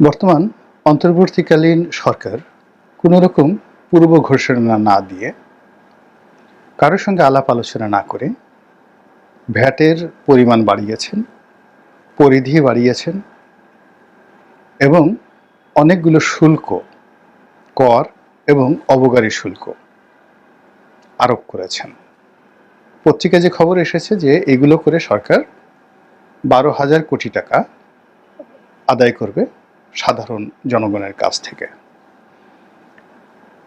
বর্তমান অন্তর্বর্তীকালীন সরকার কোনো রকম পূর্ব ঘোষণা না দিয়ে কারোর সঙ্গে আলাপ আলোচনা না করে ভ্যাটের পরিমাণ বাড়িয়েছেন, পরিধি বাড়িয়েছেন এবং অনেকগুলো শুল্ক, কর এবং অবকারী শুল্ক আরোপ করেছেন। পত্রিকায় যে খবর এসেছে যে এগুলো করে সরকার বারো হাজার কোটি টাকা আদায় করবে সাধারণ জনগণের কাছ থেকে।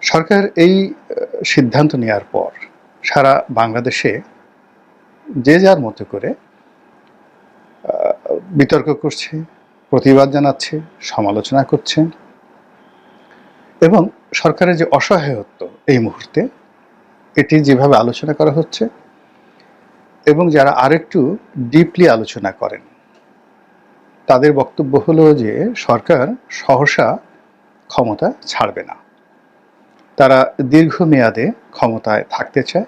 সরকার এই সিদ্ধান্ত নেওয়ার পর সারা বাংলাদেশে যে যার মতো করে বিতর্ক করছে, প্রতিবাদ জানাচ্ছে, সমালোচনা করছে এবং সরকারের যে অসহায়ত্ব এই মুহূর্তে, এটি যেভাবে আলোচনা করা হচ্ছে এবং যারা আরেকটু ডিপলি আলোচনা করেন তাদের বক্তব্য হলো যে সরকার সহসা ক্ষমতা ছাড়বে না। তারা দীর্ঘমেয়াদে ক্ষমতায় থাকতে চায়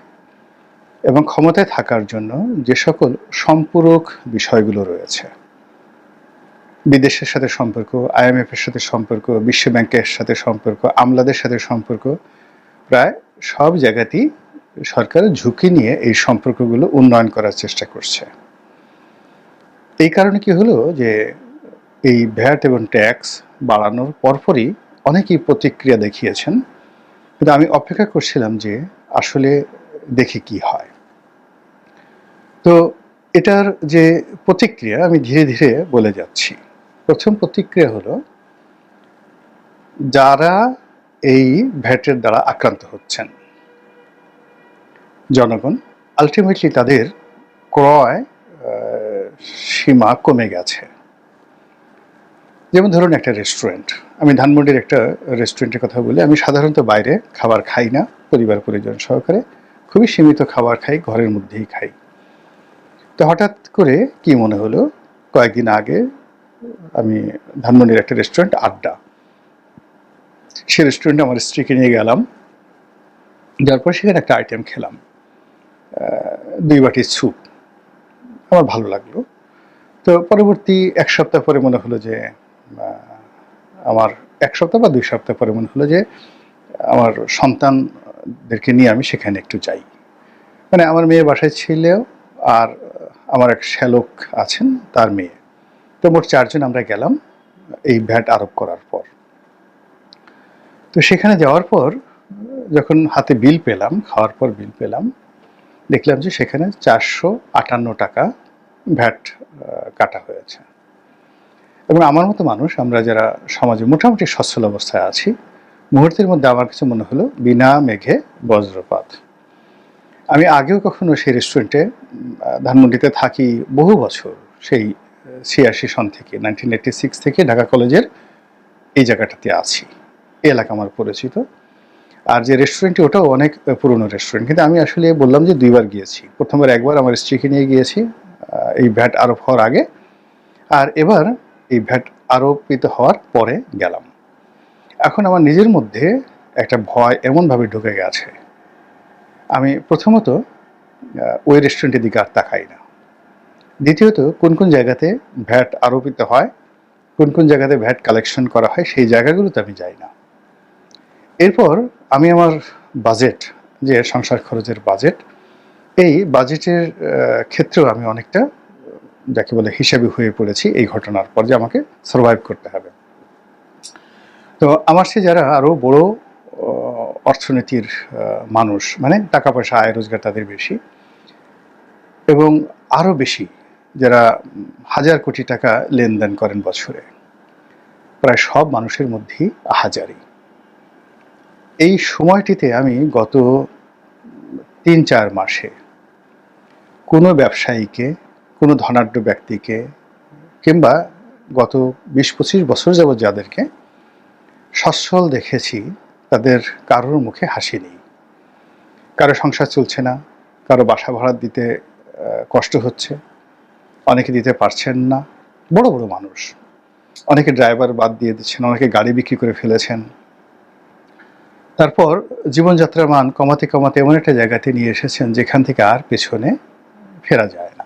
এবং ক্ষমতায় থাকার জন্য যে সকল সম্পূরক বিষয়গুলো রয়েছে। বিদেশের সাথে সম্পর্ক, আইএমএফ এর সাথে সম্পর্ক, বিশ্ব ব্যাংকের সাথে সম্পর্ক, আমলাদের সাথে সম্পর্ক, প্রায় সব জায়গাতেই সরকার ঝুঁকি নিয়ে এই সম্পর্কগুলো উন্নয়ন করার চেষ্টা করছে। এই কারণে কি হলো যে এই ভ্যাট এবং ট্যাক্স বাড়ানোর পরপরই অনেকেই প্রতিক্রিয়া দেখিয়েছেন। কিন্তু আমি অপেক্ষা করছিলাম যে আসলে দেখি কি হয়। তো এটার যে প্রতিক্রিয়া আমি ধীরে ধীরে বলে যাচ্ছি। প্রথম প্রতিক্রিয়া হলো, যারা এই ভ্যাটের দ্বারা আক্রান্ত হচ্ছেন, জনগণ আলটিমেটলি তাদের ক্রয় সীমা কমে গেছে। যেমন ধরুন একটা রেস্টুরেন্ট আমি ধানমন্ডির একটা রেস্টুরেন্টের কথা বলি, আমি সাধারণত বাইরে খাবার খাই না, পরিবার পরিজন সহকারে, খুবই সীমিত খাবার খাই, ঘরের মধ্যেই খাই। তো হঠাৎ করে কি মনে হলো? কয়েকদিন আগে আমি ধানমন্ডির একটা রেস্টুরেন্ট আড্ডা। সে রেস্টুরেন্টে আমার স্ত্রীকে নিয়ে গেলাম। যার পর সেখানে একটা আইটেম খেলাম। দুই বাটি স্যুপ আমার ভালো লাগল। তো পরবর্তী এক সপ্তাহ পরে মনে হলো যে আমার এক সপ্তাহ বা দুই সপ্তাহ পরে মনে হলো যে, আমার সন্তানদেরকে নিয়ে আমি সেখানে একটু যাই। মানে আমার মেয়ে বাসায় ছিল আর আমার এক শ্যালক আছেন, তার মেয়ে। তো মোট চারজন আমরা গেলাম এই ভ্যাট আরোপ করার পর। তো সেখানে যাওয়ার পর যখন হাতে বিল পেলাম, খাওয়ার পর বিল পেলাম, দেখলাম যে সেখানে চারশো আটান্ন টাকা ভ্যাট কাটা হয়েছে। এবং আমার মতো মানুষ আমরা যারা সমাজে মোটামুটি সচ্ছল অবস্থায় আছি, মুহূর্তের মধ্যে আমার কাছে মনে হলো বিনা মেঘে বজ্রপাত। আমি আগেও কখনো সেই রেস্টুরেন্টে ধানমন্ডিতে থাকি বহু বছর, সেই ছিয়াশি সন থেকে নাইনটিন এইটি সিক্স থেকে ঢাকা কলেজের এই জায়গাটাতে আছি। এলাকা আমার পরিচিত। আর যে রেস্টুরেন্টটি ওটাও অনেক পুরনো রেস্টুরেন্ট কিন্তু আমি আসলে বললাম যে দুইবার গিয়েছি। প্রথমবার একবার আমার স্ত্রীকে নিয়ে গিয়েছি। এই ভ্যাট আরোপ হওয়ার আগে। আর এবার এই ভ্যাট আরোপিত হওয়ার পরে গেলাম। এখন আমার নিজের মধ্যে একটা ভয় এমনভাবে ঢুকে গেছে। আমি প্রথমত ওই রেস্টুরেন্টের দিকে আর তাকাই না। দ্বিতীয়ত, কোন কোন জায়গাতে ভ্যাট আরোপিত হয়, কোন কোন জায়গাতে ভ্যাট কালেকশন করা হয়, সেই জায়গাগুলোতে আমি যাই না। এরপর আমি আমার বাজেট যে সংসার খরচের বাজেট এই বাজেটের ক্ষেত্রেও আমি অনেকটা, যাকে বলে হিসাবে হয়ে পড়েছি এই ঘটনার পর যে আমাকে সার্ভাইভ করতে হবে। তো আমার সে যারা আরও বড় অর্থনীতির মানুষ মানে টাকা পয়সা, আয় রোজগার তাদের বেশি এবং আরও বেশি যারা হাজার কোটি টাকা লেনদেন করেন বছরে, প্রায় সব মানুষের মধ্যেই হাজারি এই সময়টিতে আমি গত তিন চার মাসে কোনো ব্যবসায়ীকে, কোনো ধনাঢ্য ব্যক্তিকে কিংবা গত বিশ পঁচিশ বছর যাবৎ যাদেরকে সচ্ছল দেখেছি, তাদের কারোর মুখে হাসি নেই। কারও সংসার চলছে না, কারও বাসা ভাড়া দিতে কষ্ট হচ্ছে, অনেকে দিতে পারছেন না, বড় বড় মানুষ। অনেকে ড্রাইভার বাদ দিয়ে দিচ্ছেন, অনেকে গাড়ি বিক্রি করে ফেলেছেন। তারপর জীবনযাত্রার মান কমাতে কমাতে এমন একটা জায়গাতে নিয়ে এসেছেন, যেখান থেকে আর পেছনে ফেরা যায় না।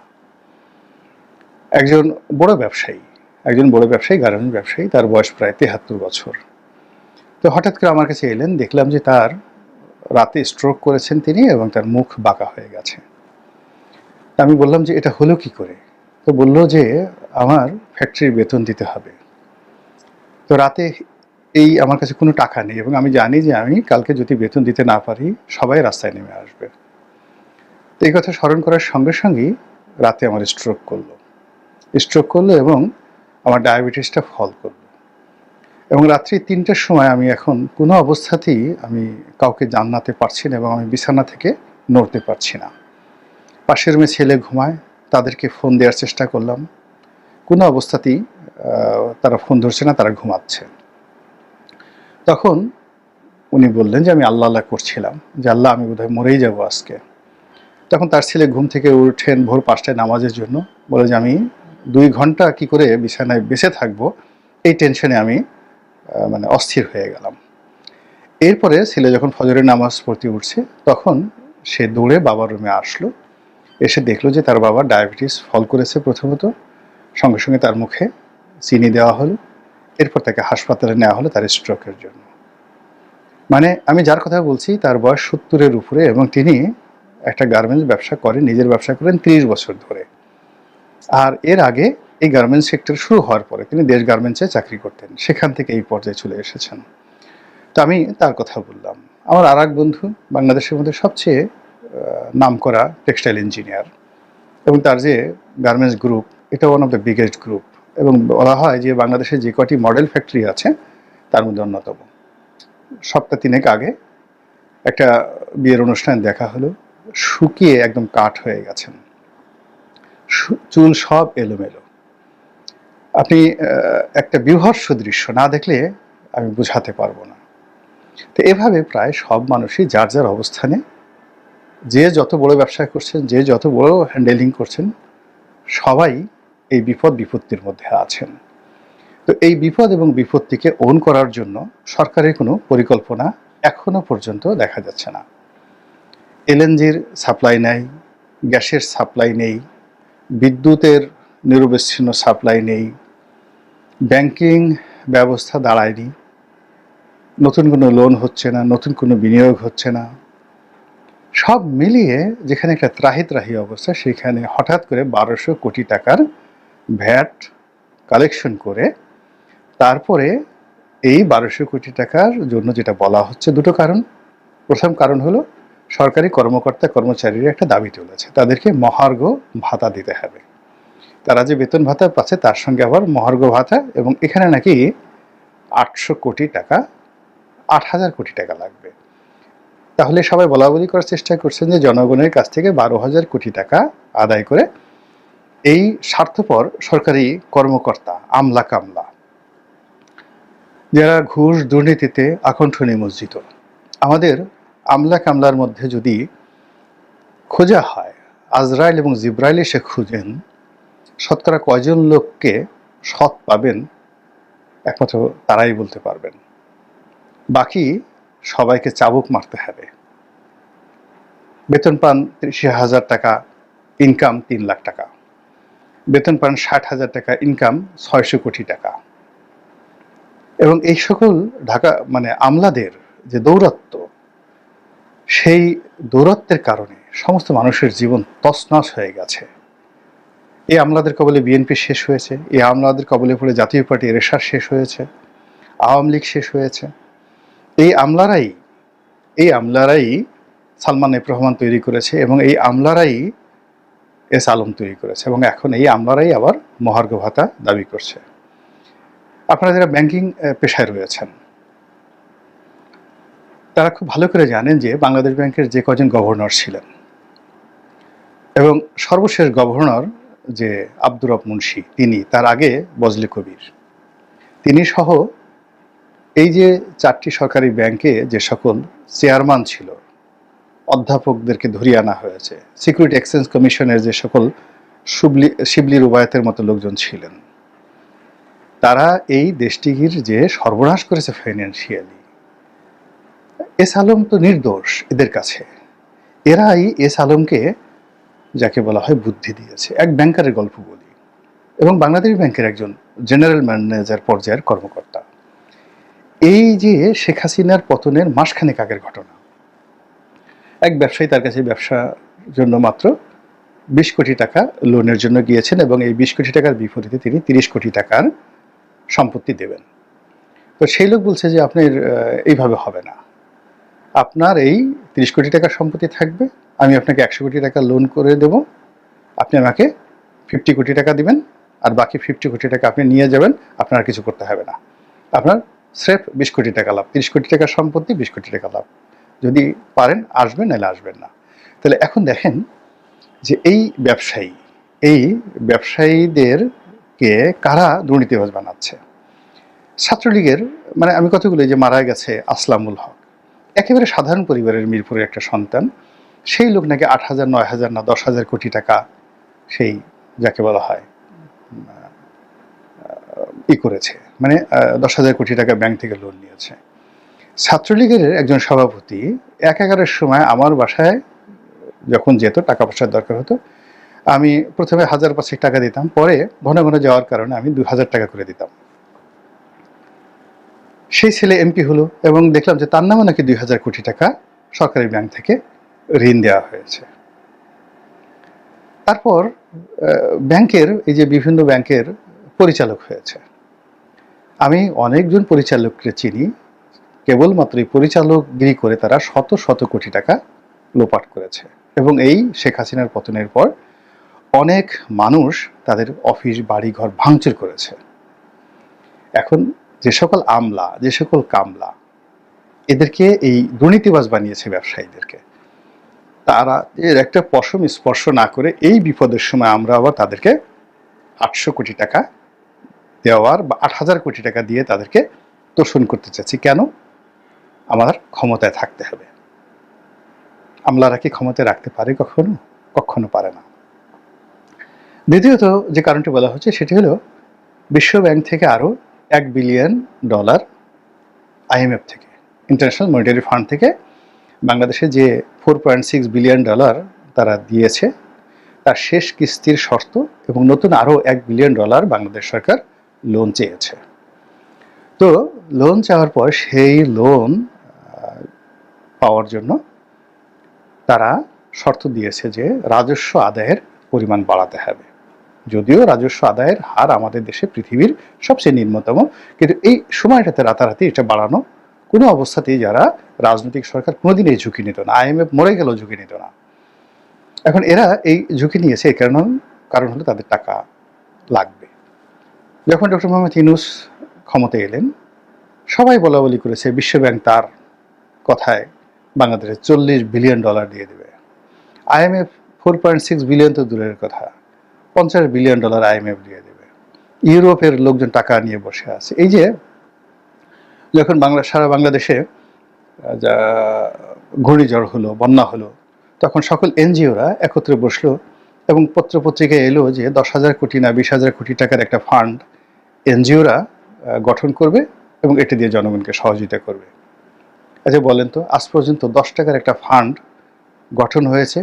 একজন বড় ব্যবসায়ী, একজন বড় ব্যবসায়ী, গার্মেন্ট ব্যবসায়ী, তার বয়স প্রায় তেহাত্তর বছর। তো হঠাৎ করে আমার কাছে এলেন, দেখলাম যে তার রাতে স্ট্রোক করেছেন তিনি এবং তার মুখ বাঁকা হয়ে গেছে। আমি বললাম যে, এটা হলো কি করে? তো বলল যে, আমার ফ্যাক্টরির বেতন দিতে হবে। তো রাতে এই আমার কাছে কোনো টাকা নেই এবং আমি জানি যে আমি কালকে যদি বেতন দিতে না পারি, সবাই রাস্তায় নেমে আসবে। তো এই কথা স্মরণ করার সঙ্গে সঙ্গেই রাতে আমার স্ট্রোক করল। স্ট্রোক করল এবং আমার ডায়াবেটিসটা ফল করল। এবং রাত্রি তিনটার সময় আমি এখন কোনো অবস্থাতেই আমি কাউকে জানাতে পারছি না এবং আমি বিছানা থেকে নড়তে পারছি না। পাশের মেয়ে ছেলে ঘুমায়, তাদেরকে ফোন দেওয়ার চেষ্টা করলাম। কোনো অবস্থাতেই তারা ফোন ধরছে না, তারা ঘুমাচ্ছে। তখন উনি বললেন যে, আমি আল্লাহ আল্লাহ করছিলাম। যে আল্লাহ আমি বোধহয় মরেই যাব আজকে। তখন তার ছেলে ঘুম থেকে উঠেন ভোর পাঁচটায় নামাজের জন্য। বলে যে আমি দুই ঘণ্টা কি করে বিছানায় বেঁচে থাকব, এই টেনশনে আমি মানে অস্থির হয়ে গেলাম। এরপরে ছেলে যখন ফজরের নামাজ পড়তে উঠছে, তখন সে দৌড়ে বাবার রুমে আসলো। এসে দেখল যে তার বাবা ডায়াবেটিস ফল করেছে প্রথমত। সঙ্গে সঙ্গে তার মুখে চিনি দেওয়া হলো। এরপর তাকে হাসপাতালে নেওয়া হলো তার স্ট্রোকের জন্য। মানে আমি যার কথা বলছি, তার বয়স সত্তরের উপরে এবং তিনি একটা গার্মেন্টস ব্যবসা করেন নিজের ব্যবসা করেন তিরিশ বছর ধরে। আর এর আগে এই গার্মেন্টস সেক্টর শুরু হওয়ার পরে তিনি দেশ গার্মেন্টসে চাকরি করতেন। সেখান থেকে এই পর্যায়ে চলে এসেছেন। তো আমি তার কথা বললাম। আমার আর বন্ধু, বাংলাদেশের মধ্যে সবচেয়ে নাম করা টেক্সটাইল ইঞ্জিনিয়ার এবং তার যে গার্মেন্টস গ্রুপ এটা one of the biggest group এবং বলা হয় যে বাংলাদেশে যে কটি মডেল ফ্যাক্টরি আছে, তার মধ্যে অন্যতম। সপ্তাহ তিনেক আগে একটা বিয়ের অনুষ্ঠান দেখা হলো। শুকিয়ে একদম কাঠ হয়ে গেছেন। চুল সব এলোমেলো। আপনি একটা বিভর্ষ দৃশ্য না দেখলে আমি বোঝাতে পারব না। তো এভাবে প্রায় সব মানুষই যার যার অবস্থানে যে যত বড় ব্যবসা করছেন, যে যত বড় হ্যান্ডেলিং করছেন, সবাই এই বিপদ বিপত্তির মধ্যে আছেন। তো এই বিপদ এবং বিপত্তিকে ওন করার জন্য সরকারের কোনো পরিকল্পনা এখনও পর্যন্ত দেখা যাচ্ছে না। এলএনজির সাপ্লাই নাই, গ্যাসের সাপ্লাই নেই, বিদ্যুতের নিরবিচ্ছিন্ন সাপ্লাই নেই, ব্যাংকিং ব্যবস্থা দাঁড়ায়নি, নতুন কোনো লোন হচ্ছে না, নতুন কোনো বিনিয়োগ হচ্ছে না। সব মিলিয়ে যেখানে একটা ত্রাহি ত্রাহি অবস্থা, সেখানে হঠাৎ করে বারোশো কোটি টাকার ভ্যাট কালেকশন করে তারপরে এই বারোশো কোটি টাকার জন্য যেটা বলা হচ্ছে দুটো কারণ। প্রথম কারণ হলো সরকারি কর্মকর্তা কর্মচারীরা একটা দাবি তুলেছে, তাদেরকে মহার্ঘ ভাতা দিতে হবে। তারা যে বেতন ভাতা পাচ্ছে তার সঙ্গে আবার মহার্ঘ ভাতা এবং এখানে নাকি আটশো কোটি টাকা, আট হাজার কোটি টাকা লাগবে। তাহলে সবাই বলা বলি করার চেষ্টা করছেন যে জনগণের কাছ থেকে বারো হাজার কোটি টাকা আদায় করে এই স্বার্থপর সরকারি কর্মকর্তা, আমলা কামলা, যারা ঘুষ দুর্নীতিতে আকণ্ঠ নিমজ্জিত। আমাদের আমলা কামলার মধ্যে যদি খোঁজা হয়, আজরাইল এবং জিব্রাইল এসে খুঁজেন, শতকরা কয়জন লোককে সৎ পাবেন একমাত্র তারাই বলতে পারবেন। বাকি সবাইকে চাবুক মারতে হবে। বেতন পান ত্রিশ হাজার টাকা ইনকাম তিন লাখ টাকা। বেতন পান ষাট হাজার টাকা ইনকাম ছয়শো কোটি টাকা। এবং এই সকল ঢাকা মানে আমলাদের যে দৌরত্ব সেই দৌরত্বের কারণে সমস্ত মানুষের জীবন তছনছ হয়ে গেছে। এই আমলাদের কবলে বিএনপি শেষ হয়েছে এই আমলাদের কবলে পড়ে জাতীয় পার্টি রেশার শেষ হয়েছে, আওয়ামী লীগ শেষ হয়েছে। এই আমলারাই এই আমলারাই সালমান এফ রহমান তৈরি করেছে এবং এই আমলারাই এস আলম তৈরি করেছে এবং এখন এই আমলারাই আবার মহার্ঘ ভাতা দাবি করছে। আপনারা যারা ব্যাংকিং পেশায় রয়েছেন তারা খুব ভালো করে জানেন যে বাংলাদেশ ব্যাংকের যে কজন গভর্নর ছিলেন। এবং সর্বশেষ গভর্নর যে আব্দুর রব মুন্সি, তিনি তার আগে বজলে কবির। তিনি সহ এই যে চারটি সরকারি ব্যাংকে যে সকল চেয়ারম্যান ছিল, অধ্যাপকদেরকে ধরিয়ে আনা হয়েছে, সিকিউরিটি এক্সচেঞ্জ কমিশনের যে সকল শুবলি, শিবলি রুবায়তের মতো লোকজন ছিলেন। তারা এই দেশটির যে সর্বনাশ করেছে ফাইন্যান্সিয়ালি এস আলম তো নির্দোষ এদের কাছে। এরাই এস আলমকে যাকে বলা হয় বুদ্ধি দিয়েছে। এক ব্যাংকারের গল্প বলি। এবং বাংলাদেশ ব্যাংকের একজন জেনারেল ম্যানেজার পর্যায়ের কর্মকর্তা। এই যে শেখ হাসিনার পতনের মাসখানেক আগের ঘটনা। এক ব্যবসায়ী তার কাছে ব্যবসার জন্য মাত্র বিশ কোটি টাকা লোনের জন্য গিয়েছেন এবং এই বিশ কোটি টাকার বিপরীতে তিনি তিরিশ কোটি টাকার সম্পত্তি দেবেন। তো সেই লোক বলছে যে আপনার এইভাবে হবে না। আপনার এই তিরিশ কোটি টাকার সম্পত্তি থাকবে। আমি আপনাকে একশো কোটি টাকা লোন করে দেব। আপনি আমাকে ফিফটি কোটি টাকা দিবেন আর বাকি ফিফটি কোটি টাকা আপনি নিয়ে যাবেন। আপনার কিছু করতে হবে না। আপনার স্রেফ বিশ কোটি টাকা লাভ। তিরিশ কোটি টাকার সম্পত্তি, বিশ কোটি টাকা লাভ। যদি পারেন, আসবেন, নাহলে আসবেন না। তাহলে এখন দেখেন যে এই ব্যবসায়ী, এই ব্যবসায়ীদেরকে কারা দুর্নীতিবাজ বানাচ্ছে? ছাত্রলীগের মানে আমি কতগুলো যে মারা গেছে, আসলামুল হক। একেবারে সাধারণ পরিবারের মিরপুরের একটা সন্তান। সেই লোক নাকি আট হাজার, নয় হাজার না দশ হাজার কোটি টাকা সেই যাকে বলা হয় ই করেছে। মানে দশ হাজার কোটি টাকা ব্যাংক থেকে লোন নিয়েছে। ছাত্রলীগের একজন সভাপতি এক এগারোর সময় আমার বাসায় যখন যেত, টাকা পয়সার দরকার হতো, আমি প্রথমে হাজার পাঁচেক টাকা দিতাম, পরে ঘন ঘন যাওয়ার কারণে আমি দু হাজার টাকা করে দিতাম। সেই ছেলে এমপি হলো এবং দেখলাম যে তার নামে নাকি দুই হাজার কোটি টাকা সরকারি ব্যাংক থেকে ঋণ দেওয়া হয়েছে। তারপর ব্যাংকের, এই যে বিভিন্ন ব্যাংকের পরিচালক হয়েছে। আমি অনেকজন পরিচালককে চিনি, কেবলমাত্র এই পরিচালকগিরি করে তারা শত শত কোটি টাকা লোপাট করেছে এবং এই শেখ হাসিনার পতনের পর অনেক মানুষ তাদের অফিস বাড়ি ঘর ভাঙচুর করেছে। এখন যে সকল আমলা, যে সকল কামলা, এদেরকে এই দুর্নীতিবাজ বানিয়েছে ব্যবসায়ীদেরকে। তারা এর একটা পশম স্পর্শ না করে এই বিপদের সময় আমরা আবার তাদেরকে আটশো কোটি টাকা দেওয়ার বা আট হাজার কোটি টাকা দিয়ে তাদেরকে তোষণ করতে চাচ্ছি। কেন? আমার ক্ষমতায় থাকতে হবে। আমলারা কি ক্ষমতায় রাখতে পারে কখনো? কখনো পারে না। দ্বিতীয়ত যে কারণটি বলা হচ্ছে সেটি হলো, বিশ্ব ব্যাংক থেকে আরও এক বিলিয়ন ডলার আইএমএফ থেকে ইন্টারন্যাশনাল মনিটারি ফান্ড থেকে বাংলাদেশে যে four point six billion dollar তারা দিয়েছে, তার শেষ কিস্তির শর্ত এবং নতুন আরও এক বিলিয়ন ডলার বাংলাদেশ সরকার লোন চেয়েছে। তো লোন চাওয়ার পর সেই লোন পাওয়ার জন্য তারা শর্ত দিয়েছে যে রাজস্ব আদায়ের পরিমাণ বাড়াতে হবে। যদিও রাজস্ব আদায়ের হার আমাদের দেশে পৃথিবীর সবচেয়ে নিম্নতম, কিন্তু এই সময়টাতে রাতারাতি এটা বাড়ানো কোনো অবস্থাতেই যারা রাজনৈতিক সরকার কোনোদিন এই ঝুঁকি নিত না আইএমএফ মরে গেলেও ঝুঁকি নিত না। এখন এরা এই ঝুঁকি নিয়েছে এই কারণ কারণ হলো তাদের টাকা লাগবে। যখন ডক্টর মোহাম্মদ ইউনুস ক্ষমতায় এলেন, সবাই বলা বলি করেছে, বিশ্বব্যাংক তার কথায় বাংলাদেশে চল্লিশ বিলিয়ন ডলার দিয়ে দেবে। IMF four point six billion তো দূরের কথা। পঞ্চাশ বিলিয়ন ডলার আইএমএফ দিয়ে দেবে। ইউরোপের লোকজন টাকা নিয়ে বসে আছে। এই যে, যখন বাংলা, সারা বাংলাদেশে যা ঘূর্ণিঝড় হলো, বন্যা হলো, তখন সকল এনজিওরা একত্রে বসল এবং পত্রপত্রিকায় এলো যে দশ হাজার কোটি না বিশ হাজার কোটি টাকার একটা ফান্ড এনজিওরা গঠন করবে এবং এটি দিয়ে জনগণকে সহযোগিতা করবে। আচ্ছা বলেন তো, আজ পর্যন্ত দশ টাকার একটা ফান্ড গঠন হয়েছে।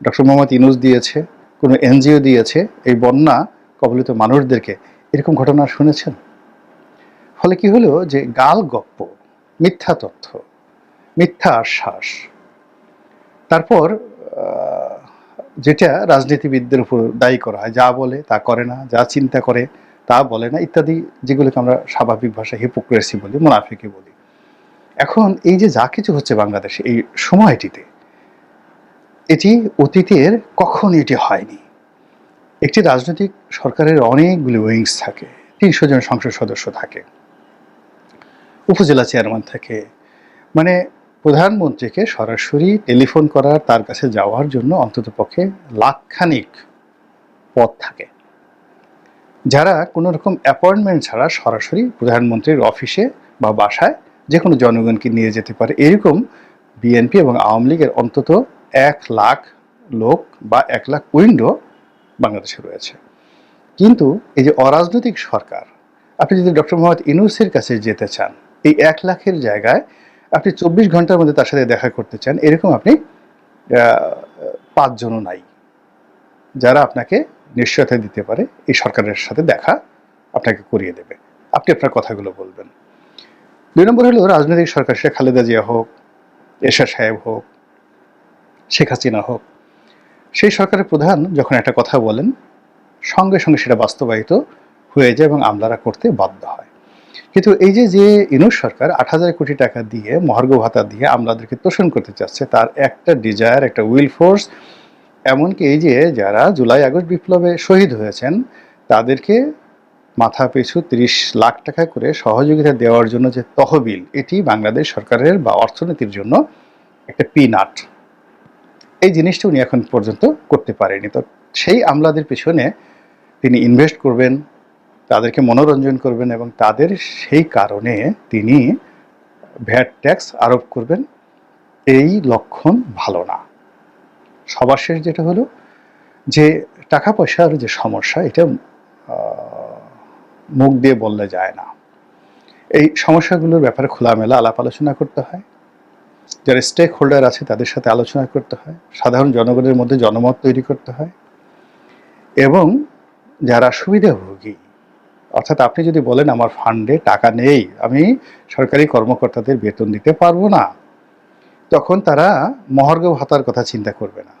ডক্টর মোহাম্মদ ইনুস দিয়েছে। কোনো এনজিও দিয়েছে, এই বন্যা কবলিত মানুষদেরকে, এরকম ঘটনা শুনেছেন? ফলে কি হলো যে গাল গপ্প, মিথ্যা তথ্য, মিথ্যা আশ্বাস। তারপর যেটা রাজনীতিবিদদের উপর দায়ী করা হয়, যা বলে তা করে না, যা চিন্তা করে তা বলে না, ইত্যাদি যেগুলোকে আমরা স্বাভাবিক ভাষায় হিপোক্রেসি বলি, মুনাফিকি বলি। এখন এই যে যা কিছু হচ্ছে বাংলাদেশে, এই সময়টিতে এটি অতীতের কখন এটি হয়নি। একটি রাজনৈতিক সরকারের অনেকগুলি উইংস থাকে, তিনশো জন সংসদ সদস্য থাকে, উপজেলা চেয়ারম্যান থাকে। মানে প্রধানমন্ত্রীকে সরাসরি টেলিফোন করার তার কাছে যাওয়ার জন্য অন্ততপক্ষে লাখখানিক পথ থাকে। যারা কোনো রকম অ্যাপয়েন্টমেন্ট ছাড়া সরাসরি প্রধানমন্ত্রীর অফিসে বা বাসায় যে কোনো জনগণকে নিয়ে যেতে পারে, এরকম বিএনপি এবং আওয়ামী লীগের অন্তত এক লাখ লোক বা এক লাখ উইন্ডো বাংলাদেশে রয়েছে। কিন্তু এই যে অরাজনৈতিক সরকার, আপনি যদি ডক্টর মোহাম্মদ ইনুসের কাছে যেতে চান, এই এক লাখের জায়গায় আপনি চব্বিশ ঘণ্টার মধ্যে তার সাথে দেখা করতে চান, এরকম আপনি পাঁচজনও নাই। যারা আপনাকে নিশ্চয়তা দিতে পারে, এই সরকারের সাথে দেখা আপনাকে করিয়ে দেবে। আপনি আপনার কথাগুলো বলবেন। দুই নম্বর হলো রাজনৈতিক সরকার, সে খালেদা জিয়া হোক এশা সাহেব হোক শেখ হাসিনা হোক। সেই সরকারের প্রধান যখন একটা কথা বলেন, সঙ্গে সঙ্গে সেটা বাস্তবায়িত হয়ে যায় এবং আমলারা করতে বাধ্য হয়। কিন্তু এই যে যে ইনুস সরকার আট হাজার কোটি টাকা দিয়ে মহার্ঘ ভাতা দিয়ে আমলাদেরকে তোষণ করতে চাচ্ছে, তার একটা ডিজায়ার একটা উইল ফোর্স এমনকি এই যে, যারা জুলাই আগস্ট বিপ্লবে শহীদ হয়েছেন, তাদেরকে মাথা পিছু তিরিশ লাখ টাকা করে সহযোগিতা দেওয়ার জন্য যে তহবিল, এটি বাংলাদেশ সরকারের বা অর্থনীতির জন্য একটা পিনাট এই জিনিসটা উনি এখন পর্যন্ত করতে পারেনি। তো সেই আমলাদের পিছনে তিনি ইনভেস্ট করবেন, তাদেরকে মনোরঞ্জন করবেন এবং তাদের সেই কারণে তিনি ভ্যাট ট্যাক্স আরোপ করবেন। এই লক্ষণ ভালো না। সবার শেষ যেটা হলো যে টাকা পয়সার যে সমস্যা, এটা মুখ দিয়ে বললে যায় না। এই সমস্যাগুলোর ব্যাপারে খোলামেলা আলাপ আলোচনা করতে হয়। যারা স্টেক হোল্ডার আছে, তাদের সাথে আলোচনা করতে হয়। সাধারণ জনগণের মধ্যে জনমত তৈরি করতে হয়। এবং যারা সুবিধাভোগী, অর্থাৎ আপনি যদি বলেন, আমার ফান্ডে টাকা নেই, আমি সরকারি কর্মকর্তাদের বেতন দিতে পারব না, তখন তারা মহার্ঘ ভাতার কথা চিন্তা করবে না।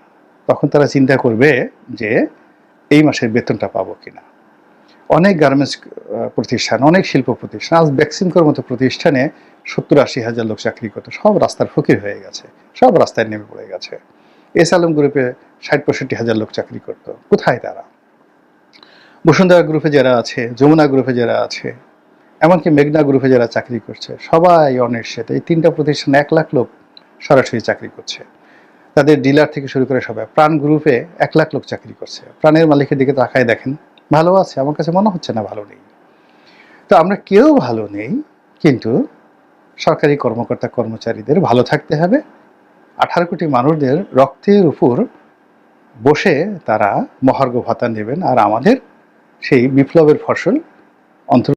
তখন তারা চিন্তা করবে যে, এই মাসের বেতনটা পাবো কিনা? অনেক গার্মেন্টস প্রতিষ্ঠান, অনেক শিল্প প্রতিষ্ঠান, আজ ভ্যাকসিনকোর মতো প্রতিষ্ঠানে সত্তর আশি হাজার লোক চাকরি করতো। সব রাস্তার ফকির হয়ে গেছে। সব রাস্তায় নেমে পড়ে গেছে। এস আলম গ্রুপে ষাট পঁয়ষট্টি হাজার লোক চাকরি করতো। কোথায় তারা? বসুন্ধরা গ্রুপে যারা আছে, যমুনা গ্রুপে যারা আছে, এমনকি মেঘনা গ্রুপে যারা চাকরি করছে, সবাই অনিশ্চিত। এই তিনটা প্রতিষ্ঠানে এক লাখ লোক সরাসরি চাকরি করছে। তাদের ডিলার থেকে শুরু করে সবাই। প্রাণ গ্রুপে এক লাখ লোক চাকরি করছে। প্রাণের মালিকের দিকে তাকায় দেখেন। ভালো আছে? আমার কাছে মনে হচ্ছে না ভালো নেই। তো আমরা কেউ ভালো নেই, কিন্তু সরকারি কর্মকর্তা কর্মচারীদের ভালো থাকতে হবে। আঠারো কোটি মানুষদের রক্তের উপর বসে তারা মহার্ঘ ভাতা নেবেন, আর আমাদের সেই বিপ্লবের ফসল অন্তর